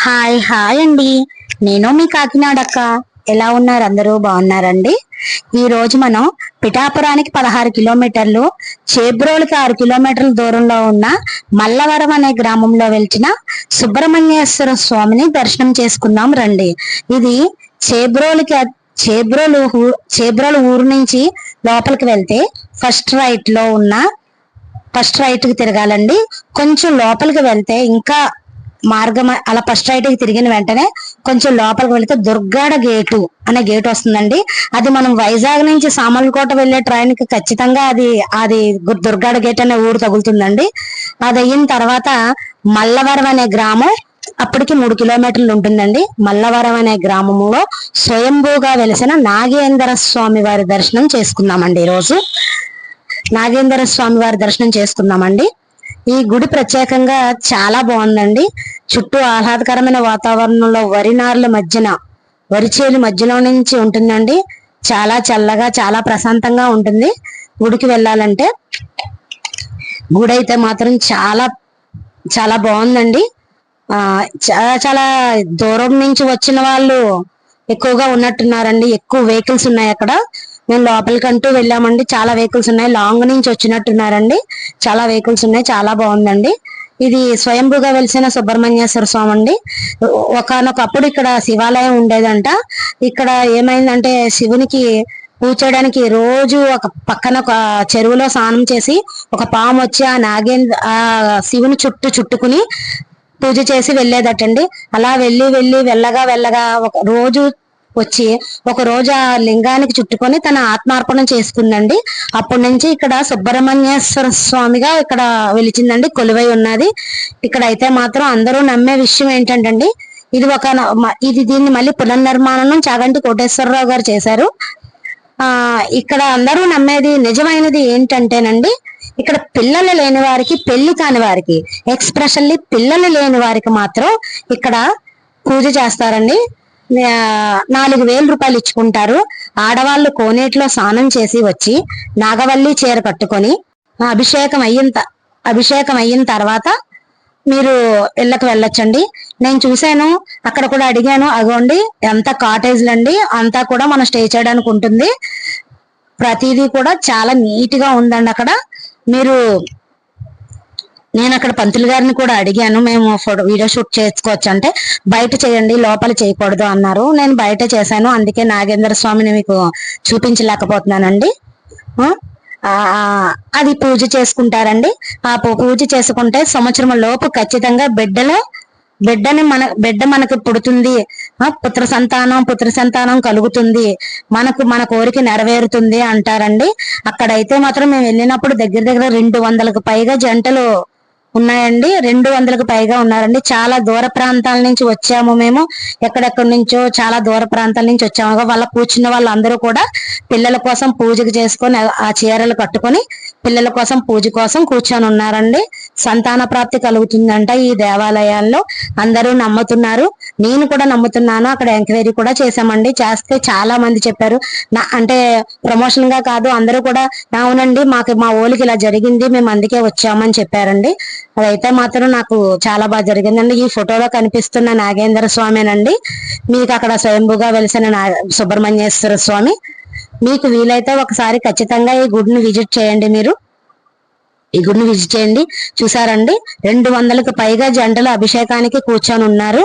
Hi hi అండి. నేను మీ కాకినాడ అక్క ఎలా ఉన్నారు? అందరూ బాగున్నారండి? ఈ రోజు మనం పిఠాపురానికి పదహారు కిలోమీటర్లు చేబ్రోలకి ఆరు కిలోమీటర్ల దూరంలో ఉన్న మల్లవరం అనే గ్రామంలో వెలిచిన సుబ్రహ్మణ్యేశ్వర స్వామిని దర్శనం చేసుకుందాం రండి. ఇది చేబ్రోలుకి చేబ్రోలు ఊ- చేబ్రోలు ఊరు నుంచి లోపలికి వెళ్తే ఫస్ట్ రైట్లో ఉన్న ఫస్ట్ రైట్కి తిరగాలండి. కొంచెం లోపలికి వెళ్తే ఇంకా మార్గం అలా ఫస్ట్ రైట్ తిరిగిన వెంటనే కొంచెం లోపలికి వెళితే దుర్గాడ గేటు అనే గేట్ వస్తుందండి. అది మనం వైజాగ్ నుంచి సామర్లకోట వెళ్ళే ట్రైన్కి ఖచ్చితంగా అది అది దుర్గాడ గేట్ అనే ఊరు తగులుతుందండి. అది అయిన తర్వాత మల్లవరం అనే గ్రామం అప్పటికి మూడు కిలోమీటర్లు ఉంటుందండి. మల్లవరం అనే గ్రామంలో స్వయంభూగా వెలిసిన నాగేంద్ర స్వామి వారి దర్శనం చేసుకుందామండి ఈరోజు. రోజు నాగేంద్ర స్వామి వారి దర్శనం చేసుకుందామండి. ఈ గుడి ప్రత్యేకంగా చాలా బాగుందండి. చుట్టూ ఆహ్లాదకరమైన వాతావరణంలో వరి నార్ల మధ్యన వరి చేలు మధ్యలో నుంచి ఉంటుందండి. చాలా చల్లగా చాలా ప్రశాంతంగా ఉంటుంది గుడికి వెళ్ళాలంటే. గుడి అయితే మాత్రం చాలా చాలా బాగుందండి. చాలా చాలా దూరం నుంచి వచ్చిన వాళ్ళు ఎక్కువగా ఉన్నట్టున్నారండి. ఎక్కువ వెహికల్స్ ఉన్నాయి అక్కడ. మేము లోపలికంటూ వెళ్ళామండి. చాలా వెహికల్స్ ఉన్నాయి. లాంగ్ నుంచి వచ్చినట్టున్నారండి. చాలా వెహికల్స్ ఉన్నాయి. చాలా బాగుందండి. ఇది స్వయంభూగా వెలిసిన సుబ్రహ్మణ్యేశ్వర స్వామి అండి ఒకనొకప్పుడు ఇక్కడ శివాలయం ఉండేదంట. ఇక్కడ ఏమైందంటే శివునికి పూజ చేయడానికి రోజు ఒక పక్కన ఒక చెరువులో స్నానం చేసి ఒక పాము వచ్చి ఆ నాగేంద్ర ఆ శివుని చుట్టూ చుట్టుకుని పూజ చేసి వెళ్ళేదటండి. అలా వెళ్ళి వెళ్ళి వెళ్ళగా వెళ్ళగా ఒక రోజు వచ్చి ఒక రోజు ఆ లింగానికి చుట్టుకొని తన ఆత్మార్పణం చేసుకుందండి. అప్పటి నుంచి ఇక్కడ సుబ్రహ్మణ్యేశ్వర స్వామిగా ఇక్కడ వెలిచిందండి కొలువై ఉన్నది. ఇక్కడ అయితే మాత్రం అందరూ నమ్మే విషయం ఏంటంటే ఇది ఒక న- మ- ఇది దీన్ని మళ్ళీ పునర్నిర్మాణం చాగంటి కోటేశ్వరరావు గారు చేశారు. ఆ ఇక్కడ అందరూ నమ్మేది నిజమైనది ఏంటంటేనండి ఇక్కడ పిల్లలు లేని వారికి పెళ్ళి కాని వారికి ఎక్స్ప్రెషన్లీ పిల్లలు లేని వారికి మాత్రం ఇక్కడ పూజ చేస్తారండి. నాలుగు వేల రూపాయలు ఇచ్చుకుంటారు. ఆడవాళ్ళు కోనేటిలో స్నానం చేసి వచ్చి నాగవల్లి చీర కట్టుకొని అభిషేకం అయిన అభిషేకం అయిన తర్వాత మీరు ఇళ్ళకి వెళ్ళొచ్చండి. నేను చూశాను అక్కడ కూడా అడిగాను అగోండి ఎంత కాటేజ్లు అండి అంతా కూడా మనం స్టే చేయడానికి ఉంటుంది. ప్రతిదీ కూడా చాలా నీట్గా ఉందండి అక్కడ. మీరు నేను అక్కడ పంతులు గారిని కూడా అడిగాను మేము ఫోటో వీడియో షూట్ చేసుకోవచ్చు అంటే బయట చేయండి లోపల చేయకూడదు అన్నారు. నేను బయట చేశాను అందుకే నాగేంద్ర స్వామిని మీకు చూపించలేకపోతున్నానండి. అది పూజ చేసుకుంటారండి. ఆ పూ- పూజ చేసుకుంటే సంవత్సరం లోపు ఖచ్చితంగా బిడ్డలో బిడ్డని మన బిడ్డ మనకు పుడుతుంది. పుత్ర సంతానం పుత్ర సంతానం కలుగుతుంది. మనకు మన కోరిక నెరవేరుతుంది అంటారండి. అక్కడైతే మాత్రం మేము వెళ్ళినప్పుడు దగ్గర దగ్గర రెండు వందలకు పైగా జంటలు ఉన్నాయండి. రెండు వందలకు పైగా ఉన్నారండి. చాలా దూర ప్రాంతాల నుంచి వచ్చాము మేము. ఎక్కడెక్కడి నుంచో చాలా దూర ప్రాంతాల నుంచి వచ్చాము. వాళ్ళ కూర్చున్న వాళ్ళందరూ కూడా పిల్లల కోసం పూజకు చేసుకొని ఆ చీరలు కట్టుకొని పిల్లల కోసం పూజ కోసం కూర్చొని ఉన్నారండి. సంతాన ప్రాప్తి కలుగుతుందంట ఈ దేవాలయాల్లో. అందరూ నమ్ముతున్నారు. నేను కూడా నమ్ముతున్నాను. అక్కడ ఎంక్వైరీ కూడా చేశామండి. చేస్తే చాలా మంది చెప్పారు. నా అంటే ప్రమోషన్గా కాదు అందరూ కూడా అవునండి మాకు మా ఊళ్ళకి ఇలా జరిగింది మేము అందుకే వచ్చామని చెప్పారండి. అదైతే మాత్రం నాకు చాలా బాగా జరిగిందండి. ఈ ఫోటోలో కనిపిస్తున్న నాగేంద్ర స్వామినండి. మీకు అక్కడ స్వయంభూగా వెలిసిన నా సుబ్రహ్మణ్యేశ్వర స్వామి. మీకు వీలైతే ఒకసారి ఖచ్చితంగా ఈ గుడిని విజిట్ చేయండి మీరు. ఈ గుడిని విజిట్ చేయండి. చూసారండి? రెండు వందలకు పైగా జంటలు అభిషేకానికి కూర్చొని ఉన్నారు.